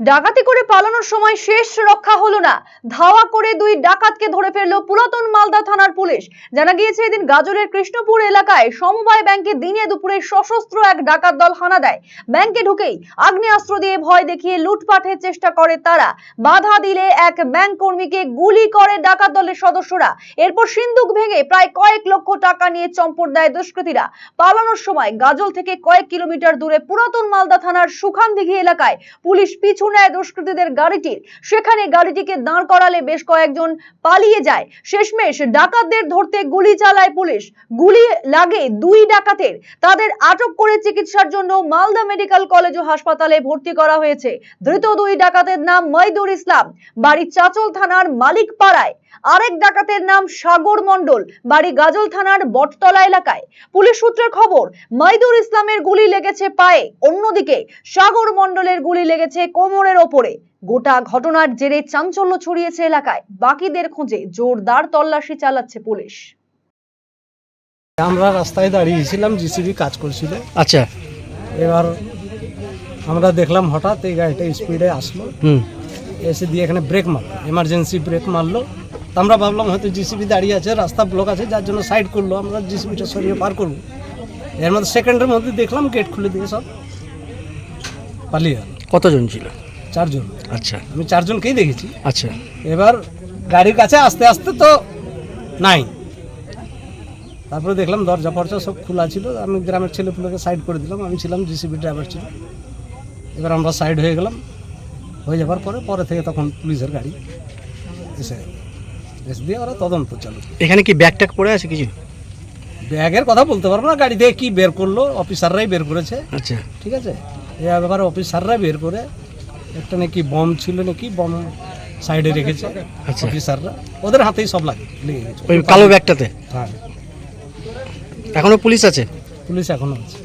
ডাকাতি করে পালানোর সময় শেষ রক্ষা হলো না। ধাওয়া করে দুই ডাকাতকে ধরে ফেলল পুরাতন মালদা থানার পুলিশ। জানা গিয়েছে, এদিন গাজরের কৃষ্ণপুর এলাকায় সমবায় ব্যাংকে দিনে দুপুরে সশস্ত্র এক ডাকাত দল হানা দেয়। ব্যাংকে ঢুকেই আগ্নেয়াস্ত্র দিয়ে ভয় দেখিয়ে লুটপাটের চেষ্টা করে তারা। বাধা দিলে এক ব্যাংক কর্মীকে গুলি করে ডাকাত দলের সদস্যরা। এরপর সিন্দুক ভেঙে প্রায় কয়েক লক্ষ টাকা নিয়ে চম্পট দেয় দুষ্কৃতীরা। পালানোর সময় গাজল থেকে কয়েক কিলোমিটার দূরে পুরাতন মালদা থানার সুখানদিঘি এলাকায় পুলিশ পিছু নেয় দুষ্কৃতীদের গাড়িটির সেখানে গাড়িটিকে দাঁড় করালে বেশ কয়েকজন পালিয়ে যায়। শেষমেশ ডাকাতদের ধরতে গুলি চালায় পুলিশ। গুলি লাগে দুই ডাকাতের। তাদের আটক করে চিকিৎসার জন্য মালদা মেডিকেল কলেজ ও হাসপাতালে ভর্তি করা হয়েছে। ধৃত দুই ডাকাতের নাম মইদুর ইসলাম। বাড়ি চাচল থানার মালিক পাড়ায় আরেক ডাকাতের নাম সাগর মণ্ডল বাড়ি গাজল থানার বটতলা এলাকায়। পুলিশ সূত্রের খবর মাইদুর ইসলামের গুলি লেগেছে পায়ে অন্যদিকে সাগর মণ্ডলের গুলি লেগেছে কোমরের ওপরে। গোটা ঘটনার জেরে চাঞ্চল্য ছড়িয়েছে এলাকায়। বাকিদের খোঁজে জোরদার তল্লাশি চালাচ্ছে পুলিশ। আমরা রাস্তায় দাঁড়িয়েছিলাম জিসিবি কাজ করছিল। আচ্ছা। এবার আমরা দেখলাম হঠাৎ এই গাড়িটা স্পিডে আসলো। হুম। এসে দিয়ে এখানে ব্রেক মারলো এমার্জেন্সি ব্রেক মারলো। আমরা ভাবলাম হয়তো জিসিবি দাঁড়িয়ে আছে রাস্তা ব্লক আছে যার জন্য সাইড করল আমরা জিসিবিটা সরিয়ে পার করব। এর মধ্যে সেকেন্ডের মধ্যে দেখলাম গেট খুলে দিয়ে সব পালিয়ে গেল। কতজন ছিল? চারজন। আচ্ছা। আমি চারজনকেই দেখেছি। আচ্ছা। এবার গাড়ির কাছে আস্তে আস্তে তো নাই। তারপরে দেখলাম দরজা ফরজা সব খোলা ছিল। আমি গ্রামের ছেলেপুলোকে সাইড করে দিলাম। আমি ছিলাম জিসিবি ড্রাইভার ছিল। এবার আমরা সাইড হয়ে গেলাম। হয়ে যাবার পরে পরে থেকে তখন পুলিশের গাড়ি এসে। এসে দিয়ে ওরা তদন্ত চালু। এখানে কি ব্যাগ ট্যাগ পড়ে আছে কিছু? ব্যাগের কথা বলতে পারব না গাড়ি থেকে কী বের করল অফিসাররাই বের করেছে। আচ্ছা। ঠিক আছে? এ ব্যাপারে অফিসাররাই বের করে একটা নাকি বম ছিল নাকি বম সাইডে রেখেছে আচ্ছা। অফিসাররা। ওদের হাতেই সব লাগে ওই কালো ব্যাগটাতে? হ্যাঁ। এখনও পুলিশ আছে? পুলিশ এখনও আছে।